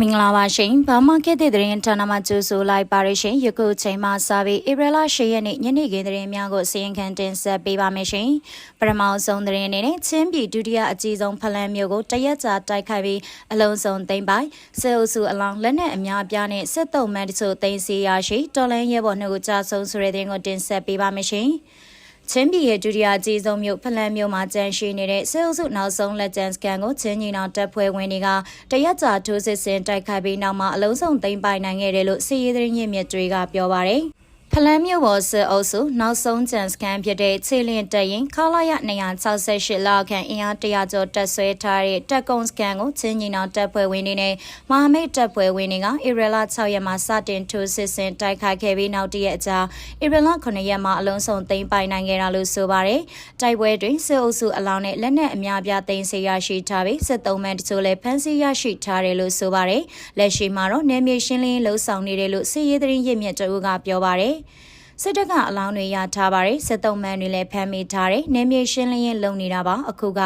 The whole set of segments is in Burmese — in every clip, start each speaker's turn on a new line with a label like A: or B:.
A: မင်္ဂလာပါရှင်။ဘာမှခေတ်တဲ့သတင်းဌာနမှကြိုဆိုလိုက်ပါရရှင်။ယခုချိန်မှစပြီးဧပြီလ10ရက်နေ့ညနေခင်းသတင်းများကိုစီရင်ခံတင်ဆက်ပေးပါမယ်ရှင်။ပထမဆုံးသတင်းအနေနဲ့ချင်းပြည်ဒုတိယအကြီးဆုံးဖလန်းမျိုးကိုတရက်ကြာတိုက်ခိုက်ပြီးအလုံးစုံသိမ်းပိုက်စေအုပ်စုအလောင်းလက်နက်အများပြားနဲ့စစ်တုံးမှန်တချို့သိမ်းဆီးရရှိတော်လန်ရဲဘော်နှုတ်ကိုကြာဆုံးဆိုတဲ့သတင်းကိုတင်ဆက်ပေးပါမယ်ရှင်။ ချင်းပြည်ရဲ့ဒုတိယအကြီးဆုံးမြို့ဖလန်းမြို့မှာကျန်းရှိနေတဲ့စေအုပ်စုနောက်ဆုံးလက်ကျန်စကန်ကိုချင်းညီနောင်တပ်ဖွဲ့ဝင်တွေကတရက်ကြာထိုးစစ်ဆင်တိုက်ခိုက်ပြီးနောက်မှာအလုံးစုံသိမ်းပိုင်နိုင်ခဲ့တယ်လို့စီရေးသတင်းရင်းမြစ်တွေကပြောပါရယ်။ ဖလန်းမြို့ပေါ်စစ်အုပ်စုနောက်ဆုံးကြံစခန်းဖြစ်တဲ့ခြေလင်းတရင်ခလာရ268လောက်ခန့်အင်အား100ကျော်တက်ဆွဲထားတဲ့တက်ကုန်းစကန်ကိုချင်းညီနောင်တပ်ဖွဲ့ဝင်တွေနဲ့မဟာမိတ်တပ်ဖွဲ့ဝင်တွေကဧပြီလ6ရက်မှာစတင်ထိုးစစ်ဆင်တိုက်ခိုက်ခဲ့ပြီးနောက်တရက်အကြာဧပြီလ9ရက်မှာအလုံးစုံသိမ်းပိုင်နိုင်ခဲ့တာလို့ဆိုပါတယ်။တိုက်ပွဲတွင်စစ်အုပ်စုအလောင်းနဲ့လက်နက်အများပြားသိမ်းဆီးရရှိထားပြီးစစ်သုံးမှန်တချို့လည်းဖမ်းဆီးရရှိထားတယ်လို့ဆိုပါတယ်။လက်ရှိမှာတော့နယ်မြေရှင်းလင်းလှုပ်ဆောင်နေတယ်လို့စစ်ရေးသတင်းရစ်မြစ်တို့ကပြောပါတယ်။စစ်တပ်ကအလောင်းတွေရထားပါတယ်စစ်တုံးမန်တွေလည်းဖမ်းမိထားတယ်နေမြေရှင်းလင်းရေးလုပ်နေတာပါအခုက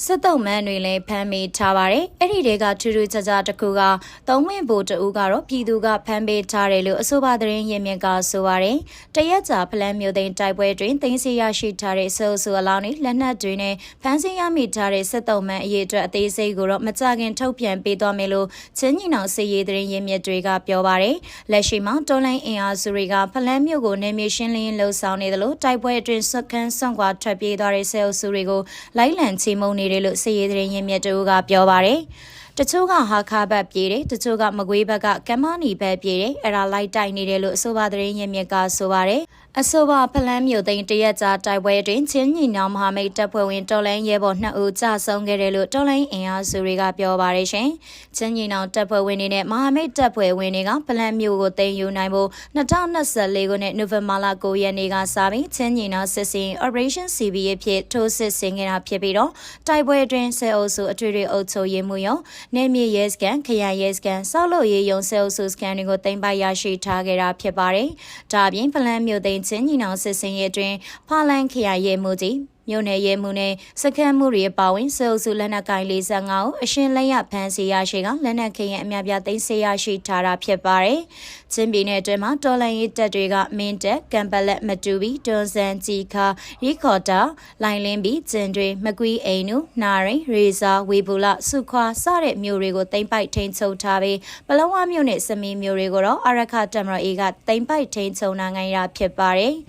A: စစ်တုံးမန်တွေလည်းဖမ်းမိထားပါတယ်အဲ့ဒီတွေကထူးထူးခြားခြားတစ်ခုကသုံးဝင်ဘိုတအူးကတော့ပြည်သူကဖမ်းပေးထားတယ်လို့အဆိုပါသတင်းရင်းမြစ်ကဆိုပါတယ်တရက်ကြာဖလန်းမျိုးသိန်းတိုက်ပွဲတွင်တင်းစီရရှိထားတဲ့ဆိုဆူအလောင်းတွေလက်နက်တွေနဲ့ဖမ်းဆီးရမိထားတဲ့စစ်တုံးမန်အရေးအတွက်အသေးစိတ်ကိုတော့မကြခင်ထုတ်ပြန်ပေးသွားမယ်လို့ချင်းညီနောင်စီရေးသတင်းရင်းမြစ်တွေကပြောပါတယ်လက်ရှိမှာတော်လိုင်းအင်အားစုတွေကဖလန်းမျိုးကိုနေမြေရှင်းလင်းလှုပ်ဆောင်နေသလိုတိုက်ပွဲအတွင်းစခန်းဆွန့်ခွာထွက်ပြေးသွားတဲ့ဆဲအုပ်စုတွေကိုလိုက်လံချေမှုန်းနေတယ်လို့စစ်ရေးသတင်းရင်းမြစ်တို့ကပြောပါတယ်တချို့ကဟာခါဘတ်ပြေးတယ်တချို့ကမကွေးဘက်ကကမ္မနီဘက်ပြေးတယ်အဲ့ဒါလိုက်တိုက်နေတယ်လို့အဆိုပါသတင်းရင်းမြစ်ကဆိုပါတယ် အဆိုပါဖလန်းမြို့သိန်းတရက်ကြာတိုက်ပွဲတွင်ချင်းညီနောင်မဟာမိတ်တပ်ဖွဲ့ဝင်တော်လိုင်းရဲဘော်2ဦးကြာဆုံးခဲ့တယ်လို့တော်လိုင်းအင်အားစုတွေကပြောပါရရှင်။ချင်းညီနောင်တပ်ဖွဲ့ဝင်တွေနဲ့မဟာမိတ်တပ်ဖွဲ့ဝင်တွေကဖလန်းမြို့ကိုသိမ်းယူနိုင်ဖို့2024ခုနှစ်နိုဝင်ဘာလ9ရက်နေ့ကစပြီးချင်းညီနောင်စစ်စင် Operation CBA ဖြစ်ထိုးစစ်ဆင်ခဲ့တာဖြစ်ပြီးတော့တိုက်ပွဲတွင်ဆဲအုပ်စုအထွေထွေအုပ်ချုပ်ရေးမှုရုံနေမြေရဲစကန်ခရိုင်ရဲစကန်ဆောက်လုပ်ရေးရုံဆဲအုပ်စုစကန်တွေကိုသိမ်းပိုက်ရရှိထားခဲ့တာဖြစ်ပါတယ်။ဒါအပြင်ဖလန်းမြို့သိန်းချင်းညီနောင်စစ်စင်ရေးအတွင်းဖာလန်ခရိုင်ရဲမှုကြီး မြို့နယ်ရဲမှုနဲ့စခန်းမှုတွေပါဝင်စေအုပ်စုလက်နက်ကိုင်45ဦးအရှင်လက်ရဖမ်းဆီးရရှိကလက်နက်ခရင်အများပြသိမ်းဆည်းရရှိထားတာဖြစ်ပါတယ်။ချင်းပြည်နယ်အတွင်းမှာတော်လန်ရေးတပ်တွေကမင်းတက်ကမ်ပလက်မတူဘီတွန်ဆန်ဂျီခါရီခေါ်တာလိုင်လင်းဘီကျင်တွေမကွီအိမ်နုနာရင်ရေဇာဝေဘူလစုခွာစတဲ့မြို့တွေကိုတိမ့်ပိုက်ထိန်ချုပ်ထားပြီးပလောဝမြို့နဲ့စမီမြို့တွေကိုတော့အရခတမရအေကတိမ့်ပိုက်ထိန်ချုပ်နိုင်ရဖြစ်ပါတယ်။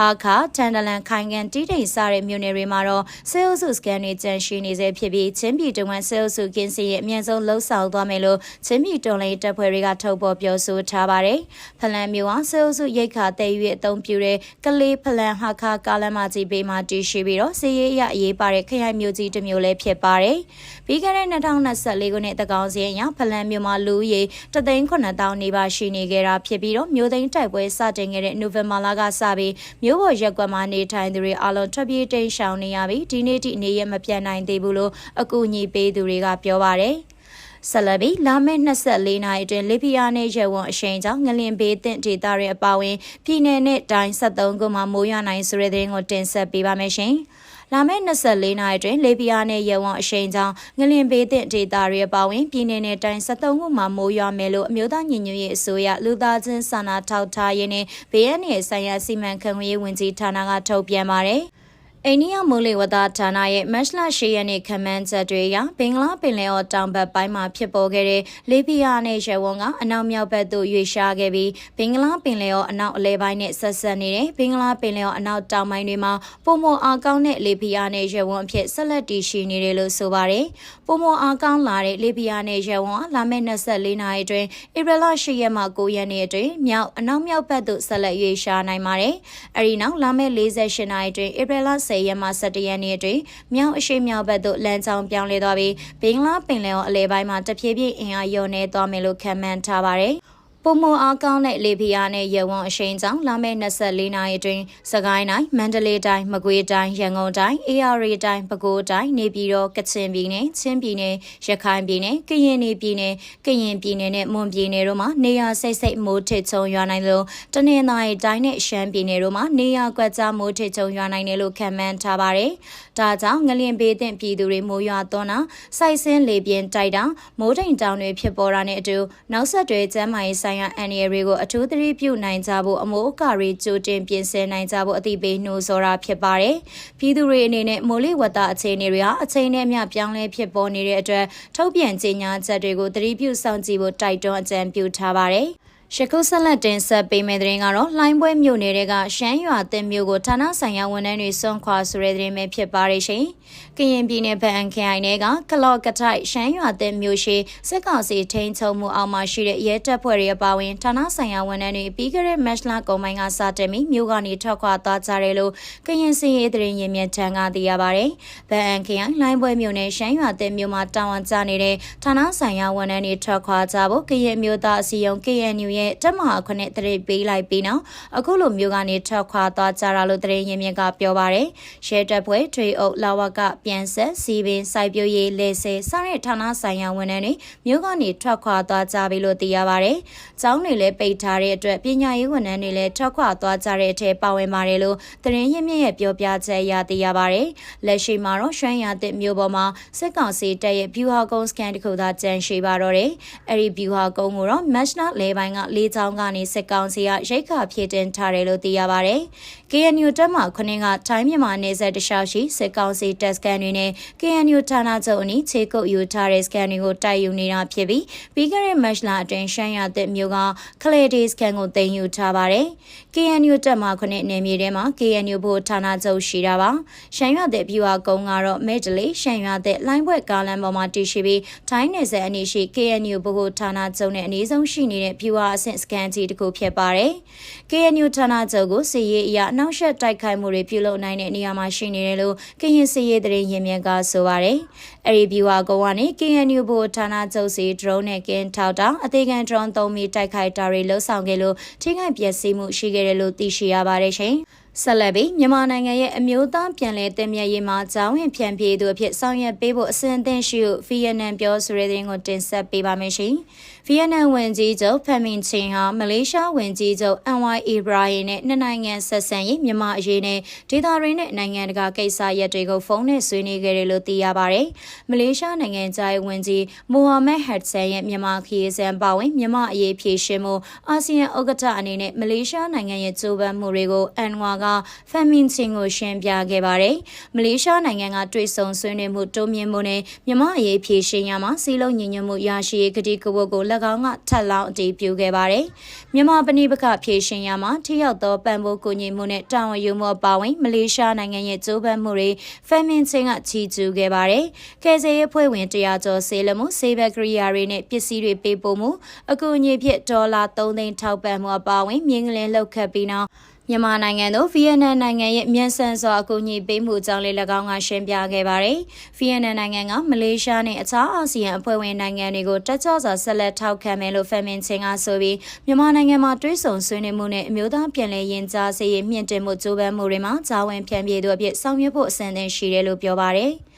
A: ဟာခါတန်တလန်ခိုင်ကန်တီးတိန်စတဲ့မြို့နယ်တွေမှာတော့ဆေးအုပ်စုစကန်တွေကျန်ရှိနေစေဖြစ်ပြီးချင်းပြည်တဝန်ဆေးအုပ်စုကင်းစီရဲ့အမြင့်ဆုံးလှုပ်ဆောင်သွားမယ်လို့ချင်းပြည်တော်လိုင်းတပ်ဖွဲ့တွေကထုတ်ပေါ်ပြောဆိုထားပါတယ်။ဖလန်မြို့ဟာဆေးအုပ်စုရိတ်ခါတည်၍အသုံးပြုတဲ့ကလေးဖလန်ဟာခါကာလမကြီးဘေးမှာတည်ရှိပြီးတော့စီးရဲရအရေးပါတဲ့ခရိုင်မြို့ကြီးတစ်မြို့လည်းဖြစ်ပါတယ်။ပြီးခဲ့တဲ့2024ခုနှစ်တကောင်စီအရဖလန်မြို့မှာလူဦးရေ3,900နေပါရှိနေခဲ့တာဖြစ်ပြီးတော့မြို့သိမ်းတိုက်ပွဲစတင်ခဲ့တဲ့နိုဝင်ဘာလကစပြီးမြို့ပေါ်ရက်ကွက်မှာနေထိုင်သူတွေအလုံးထွက်ပြေးတိမ်းရှောင်နေရပြီးဒီနေ့ထိနေရမပြတ်နိုင်သေးဘူးလို့အကူအညီပေးသူတွေကပြောပါတယ်။ဆလဘီလာမယ့်24နာရီအတွင်းလေပြာနဲ့ရဲဝန်အရှိန်ကြောင့်ငလင်ဘေးတင့်ဒေသတွေအပါအဝင် ပြည်내နဲ့တိုင်း73ခုမှာမိုးရွာနိုင်ဆိုတဲ့သတင်းကိုတင်ဆက်ပေးပါမယ်ရှင်။ လာမယ့်24နာရီအတွင်းလေပြင်းနဲ့ရေဝံအရှိန်ကြောင့်ငလင်ဘေးသင့်ဒေသတွေအပါအဝင်ပြည်내နဲ့တိုင်း73ခုမှာမိုးရွာမယ်လို့အမျိုးသားညီညွတ်ရေးအစိုးရလူသားချင်းစာနာထောက်ထားရေးနဲ့ဘေးအန္တရာယ်ဆိုင်ရာစီမံခန့်ခွဲရေးဝန်ကြီးဌာနကထုတ်ပြန်ပါတယ်။ အိန္ဒိယမိုးလေဝသဌာနရဲ့မတ်လ10ရက်နေ့ခန့်မှန်းချက်တွေအရဘင်္ဂလားပင်လယ်အော်တောင်ဘက်ပိုင်းမှာဖြစ်ပေါ်ခဲ့တဲ့လေပြင်းနဲ့ရေဝန်းကအနောက်မြောက်ဘက်သို့ရွေ့ရှားခဲ့ပြီးဘင်္ဂလားပင်လယ်အော်အနောက်အလဲပိုင်းနဲ့ဆက်ဆက်နေတဲ့ဘင်္ဂလားပင်လယ်အော်အနောက်တောင်ပိုင်းတွေမှာပုံမအားကောင်းတဲ့လေပြင်းနဲ့ရေဝန်းအဖြစ်ဆက်လက်တည်ရှိနေတယ်လို့ဆိုပါတယ်။ပုံမအားကောင်းလာတဲ့လေပြင်းနဲ့ရေဝန်းလာမယ့်24နာရီအတွင်းဧပြီလ10ရက်မှ9ရက်နေ့အတွင်းမြောက်အနောက်မြောက်ဘက်သို့ဆက်လက်ရွေ့ရှားနိုင်ပါတယ်။အဲဒီနောက်လာမယ့်48နာရီအတွင်းဧပြီလ10ရက်မှ17ရက်နေ့အတွင်းမြောက်အရှိမြောက်ဘက်သို့လမ်းကြောင်းပြောင်းလဲသွားပြီးဘင်္ဂလားပင်လယ်အော်အလဲပိုင်းမှာတဖြည်းဖြည်းအင်အားလျော့နေသွားမယ်လို့ခန့်မှန်းထားပါတယ်။ဩ ပုံမအားကောင်းတဲ့လေပြာနဲ့ရေဝံအရှိန်ကြောင့်လာမယ့်24နာရီအတွင်းစကိုင်းတိုင်းမန္တလေးတိုင်းမကွေးတိုင်းရန်ကုန်တိုင်းအေရရီတိုင်းပဲခူးတိုင်းနေပြည်တော်ကချင်ပြည်နယ်ချင်းပြည်နယ်ရခိုင်ပြည်နယ်ကရင်ပြည်နယ်ကရင်ပြည်နယ်နဲ့မွန်ပြည်နယ်တို့မှာနေရာစိတ်စိတ်မိုးထစ်ချုံရွာနိုင်လို့တနင်္သာရီတိုင်းနဲ့ရှမ်းပြည်နယ်တို့မှာနေရာကွက်ကြားမိုးထစ်ချုံရွာနိုင်တယ်လို့ခန့်မှန်းထားပါတယ်။ဒါကြောင့်ငလျင်ဘေးသင့်ပြည်သူတွေမိုးရွာသွန်းတာစိုက်ဆင်းလေပြင်းတိုက်တာမိုးတိမ်တောင်တွေဖြစ်ပေါ်တာနဲ့အတူနောက်ဆက်တွဲကျန်းမာရေးဆိုင်ရာအန်ရီတွေကိုအထူးသတိပြုနိုင်ကြဖို့အမိုးအကာတွေကြိုတင်ပြင်ဆင်နိုင်ကြဖို့အသိပေးနှိုးဆော်တာဖြစ်ပါတယ်။ပြည်သူတွေအနေနဲ့မိုးလေဝသအခြေအနေတွေဟာအချိန်နဲ့မျှပြောင်းလဲဖြစ်ပေါ်နေတဲ့အတွက်ထုတ်ပြန်ကြေညာချက်တွေကိုသတိပြုစောင့်ကြည့်ဖို့တိုက်တွန်းအကြံပြုထားပါတယ်။ ရှကုဆက်လက်တင်ဆက်ပေးမယ့်တဲ့ရင်ကတော့လိုင်းပွဲမြို့နယ်ကရှမ်းရွာတင်မြို့ကိုဌာနဆိုင်ရာဝန်ထမ်းတွေစွန့်ခွာဆိုတဲ့တဲ့ပဲဖြစ်ပါရရှင်။ကရင်ပြည်နယ်ဗန်ခရိုင်နယ်ကကလော့ကထိုက်ရှမ်းရွာတင်မြို့ရှိစစ်ကောင်စီထိန်းချုပ်မှုအောက်မှာရှိတဲ့ရဲတပ်ဖွဲ့တွေအပါအဝင်ဌာနဆိုင်ရာဝန်ထမ်းတွေပြီးခဲ့တဲ့မတ်လကုန်ပိုင်းကစတင်ပြီးမြို့ကနေထွက်ခွာသွားကြတယ်လို့ကရင်စင်ရေးတဲ့ရင်မြင့်ချန်ကသိရပါဗျ။ဗန်ခရိုင်လိုင်းပွဲမြို့နယ်ရှမ်းရွာတင်မြို့မှာတာဝန်ကျနေတဲ့ဌာနဆိုင်ရာဝန်ထမ်းတွေထွက်ခွာကြဖို့ကရင်မြို့သားအစည်းအရုံး KNU ရဲ့တက်မဟာခုနှစ်တရေပေးလိုက်ပြီးနောက်အခုလိုမျိုးကနေထွက်ခွာသွားကြတာလို့တရေရင်မြင့်ကပြောပါရယ်ရှဲတပ်ဖွဲ့ထွေအုပ်လာဝကပြန်ဆက်စီပင်စိုက်ပျိုးရေးလေဆဲစတဲ့ဌာနဆိုင်ရာဝန်ထမ်းတွေမြို့ကနေထွက်ခွာသွားကြပြီလို့သိရပါရယ်။ကျောင်းတွေလည်းပိတ်ထားတဲ့အတွက်ပညာရေးဝန်ထမ်းတွေလည်းထွက်ခွာသွားကြတဲ့အထက်ပါဝင်ပါတယ်လို့တရင်ရင်မြင့်ရဲ့ပြောပြချက်အရသိရပါရယ်။လက်ရှိမှာတော့ရွှမ်းရတဲ့မြို့ပေါ်မှာစစ်ကောင်စီတပ်ရဲ့ view ဟာကုန်းစကန်တစ်ခုသာကျန်ရှိပါတော့တယ်။အဲဒီ view ဟာကုန်းကိုတော့ match လေပိုင်းကလေးချောင်းကနေစစ်ကောင်စီကရိတ်ခါဖြည့်တင်ထားတယ်လို့သိရပါဗျ။ KNU တပ်မှခုနှစ်ကထိုင်းမြန်မာနယ်စပ်တခြားရှိစစ်ကောင်စီတပ်စကန်တွေနဲ့ KNU ဌာနချုပ်အနီးခြေကုပ်ယူထားတဲ့စကန်တွေကိုတိုက်ယူနေတာဖြစ်ပြီးပြီးခဲ့တဲ့မတ်လအတွင်းရှမ်းရတဲ့မြို့ကခလေဒေစကန်ကိုတင်ယူထားပါတယ်။ KNU တပ်မှခုနှစ်နယ်မြေထဲမှာ KNU ဘိုဌာနချုပ်ရှိတာပါ။ရှမ်းရတဲ့ပြူဟာကုန်းကတော့မဲတလေးရှမ်းရတဲ့လိုင်းဘွက်ကားလမ်းပေါ်မှာတည်ရှိပြီးထိုင်းနယ်စပ်အနီးရှိ KNU ဘိုဌာနချုပ်နဲ့အနည်းဆုံးရှိနေတဲ့ပြူဟာအဆင့်စကန်ကြီးတစ်ခုဖြစ်ပါတယ်။ KNU ဌာနချုပ်ကိုစီရေးအရအနောက်ရှက်တိုက်ခိုက်မှုတွေပြုလုပ်နိုင်တဲ့နေရာမှာရှိနေတယ်လို့ကရင်စီရေးသတင်းရင်းမြစ်ကဆိုပါတယ်။အဲဒီဗျူဟာကုန်းကနေ KNU ဘိုဌာနချုပ်စီ drone နဲ့ကင်းထောက်တာအသေးခံ drone သုံးပြီးတိုက်ခိုက်တာတွေလှုပ်ဆောင်ခဲ့လို့ထိခိုက်ပျက်စီးမှုရှိခဲ့တယ်လို့သိရှိရပါတယ်ရှင်။ ဆက်လက်ပြီးမြန်မာနိုင်ငံရဲ့အမျိုးသားပြန်လည်တည်မြဲရေးမှာကြောင်းဝင်ဖြန့်ဖြေသူအဖြစ်ဆောင်ရွက်ပေးဖို့အစဉ်အသင့်ရှိဟုဗီယက်နမ်ပြောဆိုတဲ့တဲ့ကိုတင်ဆက်ပေးပါမယ်ရှင်။ဗီယက်နမ်ဝန်ကြီးချုပ်ဖန်မင်ချင်းဟာမလေးရှားဝန်ကြီးချုပ်အန်ဝိုင်အီဘရာဟင်နဲ့နှစ်နိုင်ငံဆက်ဆံရေးမြန်မာအရေးနဲ့ဒေသရင်းနဲ့နိုင်ငံတကာကိစ္စရပ်တွေကိုဖုန်းနဲ့ဆွေးနွေးခဲ့တယ်လို့သိရပါတယ်။မလေးရှားနိုင်ငံသားဝန်ကြီးမိုဟာမက်ဟက်ဆန်ရဲ့မြန်မာခရီးစဉ်ပါဝင်မြန်မာအရေးဖြေရှင်းမှုအာဆီယံဥက္ကဋ္ဌအနေနဲ့မလေးရှားနိုင်ငံရဲ့ကြိုးပမ်းမှုတွေကိုအန်ဝါကဖန်မင်ချင်းကိုရှင်းပြခဲ့ပါတယ်။မလေးရှားနိုင်ငံကတွေ့ဆုံဆွေးနွေးမှုတိုးမြင့်မှုနဲ့မြန်မာအရေးဖြေရှင်းရမှာစီလုံးညီညွတ်မှုရရှိရေးကတိကဝတ်ကို၎င်းကထပ်လောင်းအတည်ပြုခဲ့ပါတယ်။မြန်မာပဏိပကဖြေရှင်းရမှာထိရောက်သောပံ့ပိုးကူညီမှုနဲ့တာဝန်ယူမှုအပါအဝင်မလေးရှားနိုင်ငံရဲ့ကြိုးပမ်းမှုတွေဖန်မင်ချင်းကချီးကျူးခဲ့ပါတယ်။ကယ်ဆယ်ရေးဖွဲ့ဝင်တရားကျော်ဆေးလမှုဆေးဘက်ကရိယာတွေနဲ့ပစ္စည်းတွေပေးပို့မှုအကူအညီဖြင့်ဒေါ်လာ3သိန်းထောက်ပံ့မှုအပါအဝင်မြင်းကလင်းလောက်ခတ်ပြီးနောက် မြန်မာနိုင်ငံသို့ဗီယက်နမ်နိုင်ငံရဲ့မြန်ဆန်စွာအကူအညီပေးမှုကြောင့်လည်း၎င်းကရှင်းပြခဲ့ပါတယ်။ဗီယက်နမ်နိုင်ငံကမလေးရှားနဲ့အခြားအာဆီယံအဖွဲ့ဝင်နိုင်ငံတွေကိုတက်ကြွစွာဆက်လက်ထောက်ခံမယ်လို့ဖက်မင်ချင်းကဆိုပြီးမြန်မာနိုင်ငံမှာတွဲဆုံဆွေးနွေးမှုနဲ့အမျိုးသားပြည်လဲရင်ကြားစေရေးမြင့်တင်မှုကြိုးပမ်းမှုတွေမှာဂျာဝင်ဖြန့်ပြေသူအဖြစ်ဆောင်ရွက်ဖို့အဆင်သင့်ရှိတယ်လို့ပြောပါတယ်။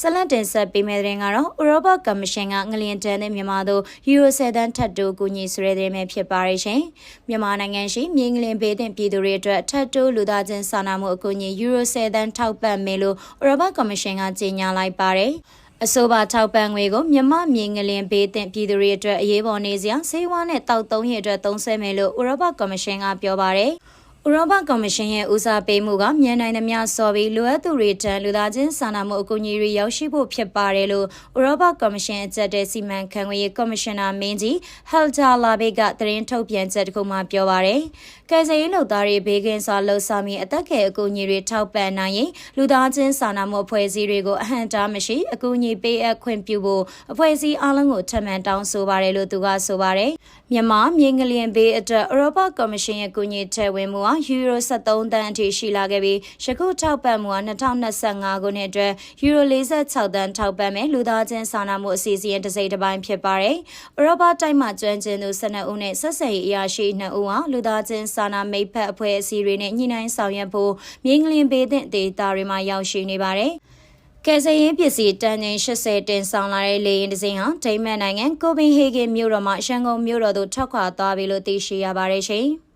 A: ဆက်လက်တင်ဆက်ပေးမယ့်တဲ့ကတော့ဥရောပကော်မရှင်ကငလျင်တန်းတဲ့မြန်မာတို့ယူရို7တန်းထပ်တိုးကူညီဆိုတဲ့တဲ့မဲ့ဖြစ်ပါရရှင်မြန်မာနိုင်ငံရှိမြေငလျင်ဘေးတင်ပြည်သူတွေအတွက်ထပ်တိုးလူသားချင်းစာနာမှုအကူအညီယူရို7တန်းထောက်ပံ့မယ်လို့ဥရောပကော်မရှင်ကကြေညာလိုက်ပါတယ်အဆိုပါထောက်ပံ့ငွေကိုမြမမြေငလင်ဘေးတင်ပြည်သူတွေအတွက်အရေးပေါ်နေစရာဆေးဝါးနဲ့တောက်သုံးရအတွက်သုံးဆွဲမယ်လို့ဥရောပကော်မရှင်ကပြောပါတယ်။ ဥရောပကော်မရှင်ရဲ့ဦးစားပေးမှုကမြန်နိုင်သမျှစော်ပြီးလိုအပ်သူတွေတန်းလူသားချင်းစာနာမှုအကူအညီတွေရောက်ရှိဖို့ဖြစ်ပါတယ်လို့ဥရောပကော်မရှင်အကြက်တဲ့စီမံခန့်ခွဲရေးကော်မရှင်နာမင်းကြီးဟယ်ဂျာလာဘေကသတင်းထုတ်ပြန်ချက်တစ်ခုမှပြောပါရယ် ကကယ်ဆယ်ရေးလုပ်သားတွေဘေးကင်းစွာလှုပ်ဆောင်ပြီးအသက်ငယ်အကူအညီတွေထောက်ပံ့နိုင်ရင်လူသားချင်းစာနာမှုအဖွဲ့အစည်းတွေကိုအဟန့်တားမရှိအကူအညီပေးအပ်ခွင့်ပြုဖို့အဖွဲ့အစည်းအလုံးကိုထပ်မံတောင်းဆိုပါတယ်လို့သူကဆိုပါတယ်မြန်မာမြေငလျင်ဘေးအတွက်ဥရောပကော်မရှင်ရဲ့ကူညီထည့်ဝင်မှုဟာယူရို73တန်းအထိရှိလာခဲ့ပြီးယခုထောက်ပံ့မှုဟာ2025ခုနှစ်အတွက်ယူရို46တန်းထောက်ပံ့မယ်လူသားချင်းစာနာမှုအစီအစဉ်တစ်စိတ်တစ်ပိုင်းဖြစ်ပါတယ်။ဥရောပတိုက်မှကျွမ်းကျင်သူ12ဦးနဲ့ဆက်ဆံရေးအရာရှိ2ဦးဟာလူသားချင်းစာနာမိတ်ဖက်အဖွဲ့အစည်းတွေနဲ့ညှိနှိုင်းဆောင်ရွက်ဖို့မြေငလျင်ဘေးတဲ့ဒေသတွေမှာရောက်ရှိနေပါတယ်။ကယ်ဆယ်ရေးပစ္စည်းတန်ချိန်80တင်ဆောင်လာတဲ့လေယာဉ်တစ်စင်းဟာဒိမတ်နိုင်ငံကိုပင်ဟေဂင်မြို့တော်မှရန်ကုန်မြို့တော်သို့ထွက်ခွာသွားပြီလို့သိရှိရပါတယ်ရှင်။